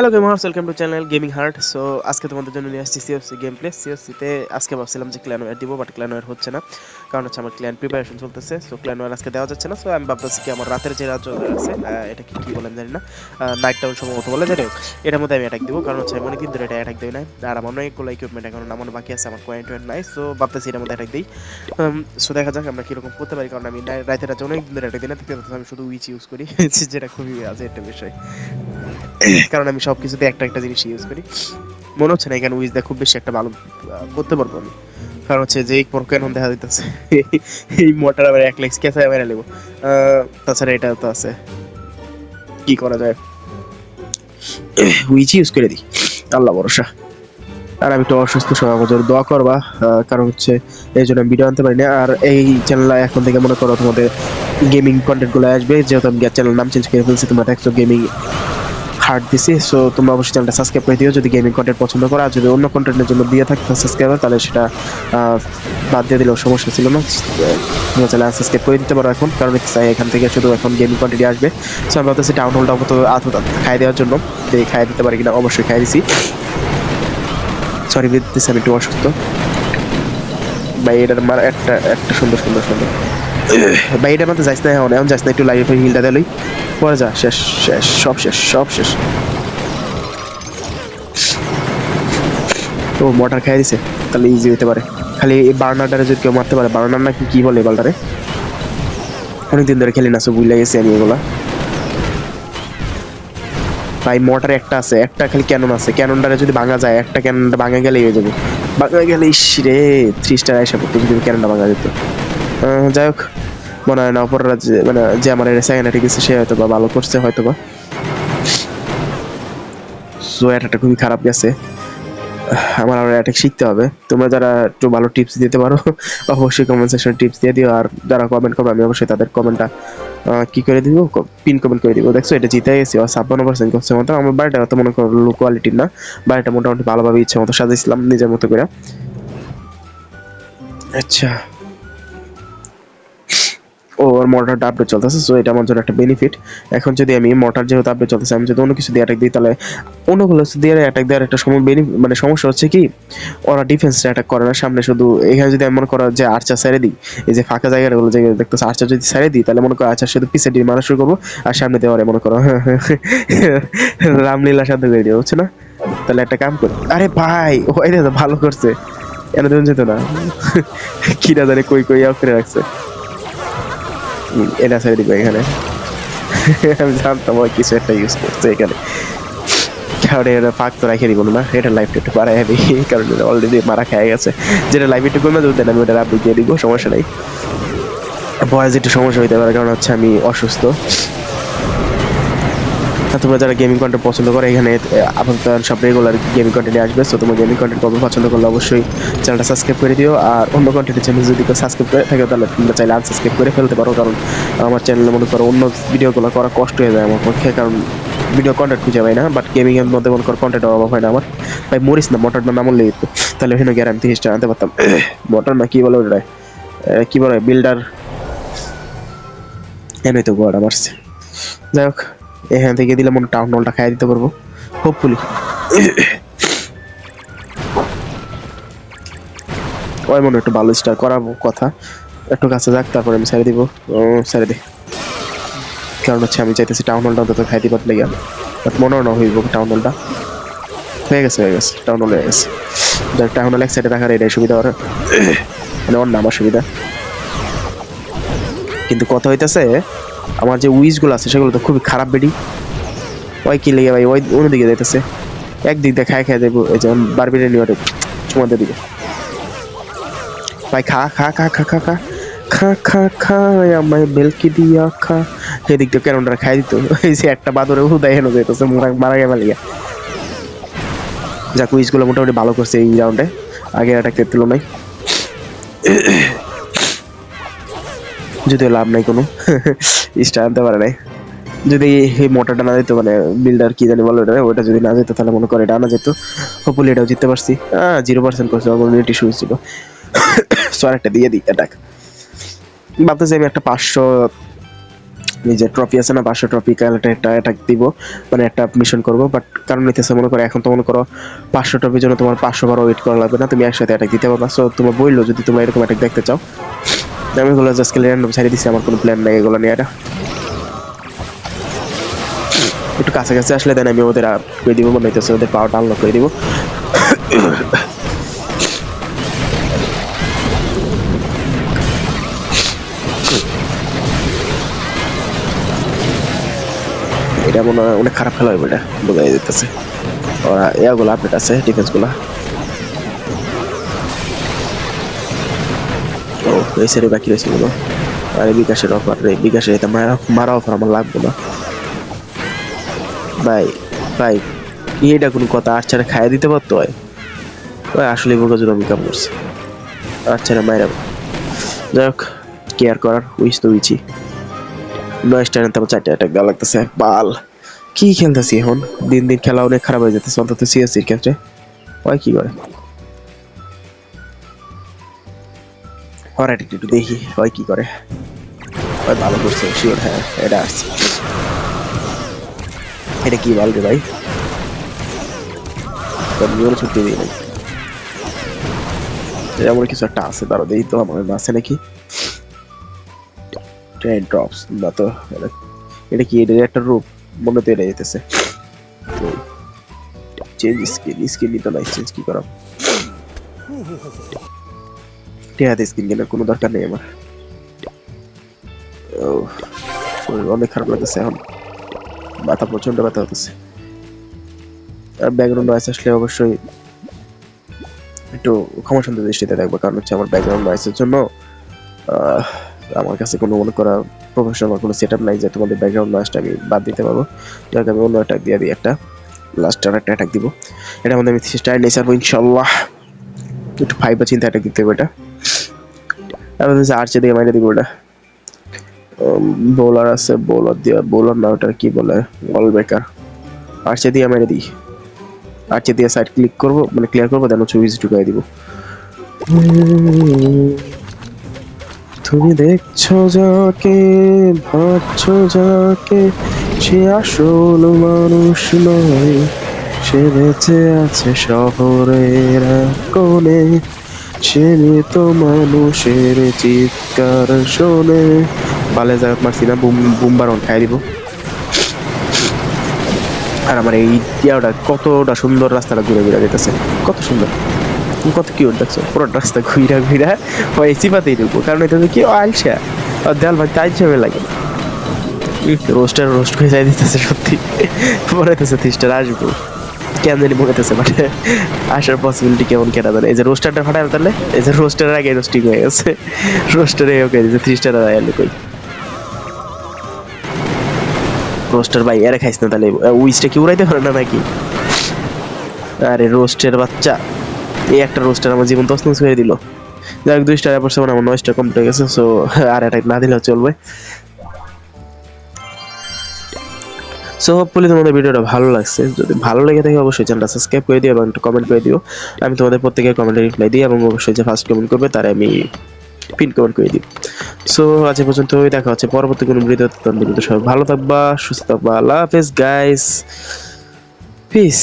Hello gamers welcome to channel gaming heart so আজকে তোমাদের জন্য নিয়ে আসছি সিওসি গেম প্লে সিওসিতে আজকে ভাবছিলাম যে ক্ল্যান ওয়ার দিব বাট ক্ল্যান ওয়ার হচ্ছে না। কারণ হচ্ছে আমার ক্ল্যান প্রিপারেশন চলতেছে সো ক্ল্যান ওয়ার আজকে দেওয়া যাচ্ছে না। সো আমি ভাবতেছি কি আমার রাতের যে রাজ্য আছে এটা কি কি বলেন জানি না। নাইট টাউন সম্ভবত বলে। যাই হোক, এটার মধ্যে আমি অ্যাটাক দিব, কারণ হচ্ছে আমি অনেকদিন ধরে এটা অ্যাটাক দিই না আর আমার অনেকগুলো ইকুইপমেন্ট এখন নামানো বাকি আছে, আমার কয়েন টয়েন নাই। সো ভাবতেছি এটার মধ্যে অ্যাটাক দিই। সো দেখা যাক আমরা কীরকম করতে পারি, কারণ আমি রাতের রাতে অনেকদিন ধরে অ্যাটাক দিই না। আমি শুধু উইচ ইউজ করি, যেটা খুবই আছে একটা বিষয়। কারণ আমি সব কিছুতে একটা একটা জিনিস ইউজ করি। মনে হচ্ছে না এখানে উইজ দিয়ে খুব বেশি একটা ভালো করতে পারব আমি। কারণ হচ্ছে যে কেন দেখা দিতেছে এই মোটর আবার এক লেক্স কেসে মেরে নেব। তাছাড়া এটা তো আছে। কি করা যায়? উইচ ইউজ করে দিই। আল্লাহ ভরসা। আর আমি একটু অসুস্থ সবাই আমার দোয়া করবা কারণ হচ্ছে এই জন্য ভিডিও আনতে পারি না আর এই চ্যানেল এখন থেকে মনে করো তোমাদের গেমিং কন্টেন্টগুলো আসবে। যেহেতু আমি চ্যানেল নাম চেঞ্জ করে ফেলছি, তোমরা দেখছ গেমিং হার্ট দিছি সো তোমরা অবশ্যই চ্যানেলটা সাবস্ক্রাইব করে দিও। যদি গেমিং কন্টেন্ট পছন্দ করো, আর যদি অন্য কন্টেন্টের জন্য দিয়ে থাকতো সাবস্ক্রাইবার তাহলে সেটা বাদ দিয়ে দিলেও সমস্যা ছিল না। তোমরা চ্যানেল সাবস্ক্রাইব করে দিতে পারো এখন, কারণ এখান থেকে শুধু এখন গেমিং কন্টেন্ট আসবে। সো আমি ভাবতেছি টাউন হলটা মতো আধ খাই দেওয়ার জন্য। খাই দিতে পারি কিনা, অবশ্যই খাই দিছি। সরি দিতেছি আমি একটু অসুস্থ। ভাই, এটার মার একটা একটা সুন্দর সুন্দর সুন্দর। ভাই এটার যাইস না এখন এখন যাইস না একটু হিলটা দিলেই পরে যা, শেষ শেষ, সব শেষ সব শেষ। ও মোটর খাই দিছে, তাহলে ইজি পারে। খালি এই বার্নারটারে যদি কেউ মারতে পারে বার্নার নাকি বলে বালটারে অনেকদিন ধরে খেলি না, সব ভুলে গেছি আমি এগুলা। ভাই মোটর একটা আছে, একটা খালি ক্যানন আছে। ক্যাননটারে যদি ভাঙা যায়, একটা ক্যাননটা ভাঙা গেলেই হয়ে যাবে। ভাঙা গেলে ইস রে থ্রি স্টার আইসা পড়তো যদি ভাঙা যেত। যাই হোক, মনে হয় না অপররা যে মানে যে আমার সেকেন্ড অ্যাটাক গেছে, সে হয়তো বা ভালো করছে হয়তো বা সো অ্যাটাকটা খুবই খারাপ গেছে। আমার আবার অ্যাটাক শিখতে হবে। তোমরা যারা একটু ভালো টিপস দিতে পারো, অবশ্যই কমেন্ট সেকশনে টিপস দিয়ে দিও। আর যারা কমেন্ট করবে, আমি অবশ্যই তাদের কমেন্টটা কি করে দিব? পিন কমেন্ট করে দিব। দেখছ, এটা জিতে গেছি। ছাপ্পান্ন পার্সেন্ট করছে মতো আমার বাড়িটা অত মনে করো লো কোয়ালিটির না। বাড়িটা মোটামুটি ভালোভাবে ইচ্ছে মতো সাজাইছিলাম নিজের মতো করে। আচ্ছা। ওর মোটরটা আপডেট চলতেছে সো এটা আমার জন্য একটা বেনিফিট এখন যদি আমি মোটর যেহেতু আপডেট চলতেছে, আমি যদি অন্য কিছু দিয়ে অ্যাটাক দিই, তাহলে অন্যগুলো দিয়ে অ্যাটাক দেওয়ার একটা সময় মানে সমস্যা হচ্ছে কি, ওরা ডিফেন্সটা অ্যাটাক করে না। সামনে শুধু এখানে যদি মনে করো যে আর্চার সাইডে দিই, এই যে ফাঁকা জায়গাগুলো যে দেখতেছে আর্চার যদি সাইডে দিই, তাহলে মনে করো আর্চার শুধু পিছে দিয়ে মারা শুরু করব, আর সামনে দেওয়ারে মনে করো রামলীলা সাধ্য করে দিয়ে হচ্ছে না? তাহলে একটা কাম করি। আরে ভাই ওই দাদা ভালো করছে। এনে দেবেন যেত না। কি না জানে কই কই আউট করে রাখছে। এটা ছেড়ে দিবে এখানে। আমি জানতাম ওই কিছু একটা ইউজ করছে এখানে। কারণ এটা ফাঁক তো রাখে দিব না, এটা লাইফটা একটু বাড়াই দিই কারণ এটা অলরেডি মারা খেয়ে গেছে। যেটা লাইফ একটু কমে দেবেন আমি ওটা আপডেট দিয়ে দিব, সমস্যা নাই। বয়স একটু সমস্যা হইতে পারে, কারণ হচ্ছে আমি অসুস্থ। তোমরা যারা গেমিং কন্টেন্ট পছন্দ করে, এখানে আপাতত সব রেগুলার গেমিং কন্টেন্ট আসবে। সো তোমার গেমিং কন্টেন্ট কবে পছন্দ করলে অবশ্যই চ্যানেলটা সাবস্ক্রাইব করে দিও। আর অন্য কন্টেন্টের চ্যানেল যদি কেউ সাবস্ক্রাইব করে থাকে, তাহলে তোমরা চাইলে আনসাবস্ক্রাইব করে ফেলতে পারো। কারণ আমার চ্যানেলে মনে করো অন্য ভিডিওগুলো করা কষ্ট হয়ে যায় আমার পক্ষে। কারণ ভিডিও কন্টেন্ট খুঁজে পাই না বাট গেমিং এর মধ্যে মনে করো কন্টেন্ট অভাব হয় না আমার। ভাই, মরিস না মোটরটা নাম উল্লেখ দিত তাহলে ওখানে গ্যারান্টি আমি আনতে পারতাম। মোটর না কি বলে ওটা কি বলে? বিল্ডার এনেই তো গোয়াটা আমার। যাই হোক। এখান থেকে দিলে মনে টাউন হলটা খাই দিতে পারব। হোপফুলি ওই মনে একটু ভালো স্টার করার কথা। একটু কাছে যাক, তারপরে আমি ছেড়ে দিব। ছেড়ে দে। কারণ হচ্ছে আমি চাইতেছি টাউন হলটা অন্তত খাই দিবার লেগে। বাট মনে হয় না হইব টাউন হলটা হয়ে গেছে হয়ে গেছে টাউন হল হয়ে গেছে। যাক টাউন হল এক সাইডে রাখার এটাই সুবিধা ওর। মানে ওর না আমার সুবিধা কিন্তু কথা হইতেছে আমার যে উইজগুলো আছে, সেগুলো তো খুবই খারাপ বেডি। ওই কি লেগে ভাই, ওই অন্যদিকে যাইতেছে। একদিক দিয়ে খায় খায় দেবো এই যেমন বারবিরে নিয়ে তোমাদের দিকে। ভাই, খা খা খা খা খা খা। খা খা খা আমায় বেলকি দিয়া খা। এদিক দিয়ে ক্যারনটা খাই দিত। এই যে একটা বাদরে উদয় হেন যাইতেছে মারা মারা গেল লিগা যাক উইজগুলো মোটামুটি ভালো করছে এই রাউন্ডে আগে অ্যাটাকের তুলনায় যদিও লাভ নাই কোনো। স্টার আনতে পারে নাই। যদি এই মোটরটা না যেত মানে বিল্ডার কি জানি বলো ওটা ওটা যদি না যেত তাহলে মনে করে এটা আনা যেত। হোপফুলি এটাও জিততে পারছি। হ্যাঁ জিরো পার্সেন্ট করছে কমিউনিটি শুরু ছিল। সো আরেকটা দিয়ে দিই অ্যাটাক ভাবতেছি আমি একটা পাঁচশো যে ট্রফি আছে না, পাঁচশো ট্রফি কালটা একটা অ্যাটাক দিব মানে একটা মিশন করব বাট কারণ নিতেছে, মনে করো এখন তো মনে করো পাঁচশো ট্রফির জন্য তোমার পাঁচশো বারো ওয়েট করা লাগবে না, তুমি একসাথে অ্যাটাক দিতে পারবা। সো তোমার বলল যদি তোমরা এরকম অ্যাটাক দেখতে চাও। আমি এগুলো জাস্ট র্যান্ডম ছাড়িয়ে দিচ্ছি আমার কোনো প্ল্যান নেই এগুলো নিয়ে, এটা। একটু কাছাকাছি আসলে দেন, আমি ওদের করে দিব, মনে হইতেছে ওদের পাওয়ারটা আনলক করে দিব। এটা মনে হয় অনেক খারাপ খেলা হবে এটা বোঝা যেতেছে ওরা ইয়াগুলো আপডেট আছে ডিফেন্সগুলো এই বাকি রয়েছে গুলো আর বিকাশের অফার রে বিকাশের এটা মারা মারা অফার আমার লাগবে না। ভাই ভাই, কি এটা কোনো কথা? আচ্ছারে খাইয়ে দিতে পারতো হয় ওই আসলে বোকাজুর আমি কাম করছি। আচ্ছারে মায়েরা যাই হোক কেয়ার করার উইস তো উইচি নয় স্টার তারপর চারটে অ্যাটাক দেওয়া লাগতেছে, বাল। কি খেলতেছি এখন? দিন দিন খেলা অনেক খারাপ হয়ে যেতেছে অন্তত সিএসসির ক্ষেত্রে। ওই কি করে? হরাট একটু দেখি, ওই কি করে? ওই ভালো করছে শিওর হ্যাঁ এটা আসছে। এটা কি বল রে ভাই? তোর ছুটি দিই নাই এমন কিছু একটা আছে তারও দেখি তো আমার আছে নাকি? ট্রেন ড্রপস না তো, এটা- কি, এটা একটা রূপ, মনে তো এটা যেতেছে চেঞ্জ স্কিন স্কিন নিতে নাই চেঞ্জ কি করা? ঠিক স্কিন কেনার কোনো দরকার নেই আমার। ও, শরীর অনেক খারাপ লাগতেছে এখন। মাথা প্রচণ্ড ব্যথা হতেছে। আর ব্যাকগ্রাউন্ড নয়েস আসলে অবশ্যই একটু ক্ষমা সুন্দর দৃষ্টিতে দেখব, কারণ হচ্ছে আমার ব্যাকগ্রাউন্ড নয়েসের জন্য আমার কাছে কোনো মনে করা প্রফেশনাল কোনো সেট আপ নাই যে তোমাদের ব্যাকগ্রাউন্ড নয়েসটা আমি বাদ দিতে পারব। যাক, আমি অন্য অ্যাটাক দিয়ে দিই একটা। লাস্ট আর একটা অ্যাটাক দিব। এটা মধ্যে আমি নিয়ে ছাড়বো ইনশাল্লাহ একটু ফাইবার চিন্তা অ্যাটাক দিতে হবে এটা। আমি হচ্ছে আর্চে দিয়ে মাইরে দিব ওটা। বোলার আছে বোলার দিয়ে বোলার না ওটা কি বলে বল বেকার আর্চে দিয়ে মেরে দিই। আর্চে দিয়ে সাইড ক্লিক করব মানে ক্লিয়ার করব দেন হচ্ছে উইজ ঢুকাই দিব। তুমি দেখছ যাকে, ভাবছ যাকে, সে আসল মানুষ নয়। সে বেঁচে আছে শহরের কোণে। সে মৃত মানুষের চিৎকার শোনে। বালে জায়গা মারছি না বুম বুমবারন খাই দিব। আর আমার এই ইয়াটা কতটা সুন্দর রাস্তাটা ঘুরে ঘুরে যেতেছে। কত সুন্দর। কত কিউট দেখছ। পুরো রাস্তা ঘুইরা ঘুইরা ওই চিপাতেই ঢুকবো। কারণ এটা কি আলসা আর দেয়াল ভাই তাই হিসেবে লাগে। রোস্টার রোস্ট হয়ে যাই দিতেছে সত্যি। মনে হইতেছে থ্রিস্টার আসব। কেন জানি মনে হইতেছে মানে আসার পসিবিলিটি কেমন কেনা জানে। এই যে রোস্টারটা ফাটাই তাহলে, এই যে রোস্টারের আগে রোস্টিং হয়ে গেছে। রোস্টারে ওকে যে থ্রিস্টার আয়ালে কই। রোস্টার ভাই, এরে খাইস না তাহলে। উইসটা কি উড়াইতে পারে না নাকি? আরে রোস্টের বাচ্চা। এই একটা রোস্টার আমার জীবন তসনস করে দিল। যাই হোক দুই স্টার পড়ছে মানে আমার নয় স্টার কমপ্লিট হয়ে গেছে সো আর এটা না দিলেও চলবে। সো হোপফুলি তোমাদের ভিডিওটা ভালো লাগছে। যদি ভালো লেগে থাকে, অবশ্যই চ্যানেলটা সাবস্ক্রাইব করে দিও এবং একটা কমেন্ট করে দিও। আমি তোমাদের প্রত্যেকের কমেন্টে রিপ্লাই দিই এবং অবশ্যই যে ফার্স্ট কমেন্ট করবে, তার আমি পিন কমেন্ট করে দিই। সো আজ পর্যন্ত দেখা হচ্ছে পরবর্তী কোনো ভিডিও কিন্তু সবাই ভালো থাকবা, সুস্থ থাকবা। আল্লাহ হাফেজ গাইস পিস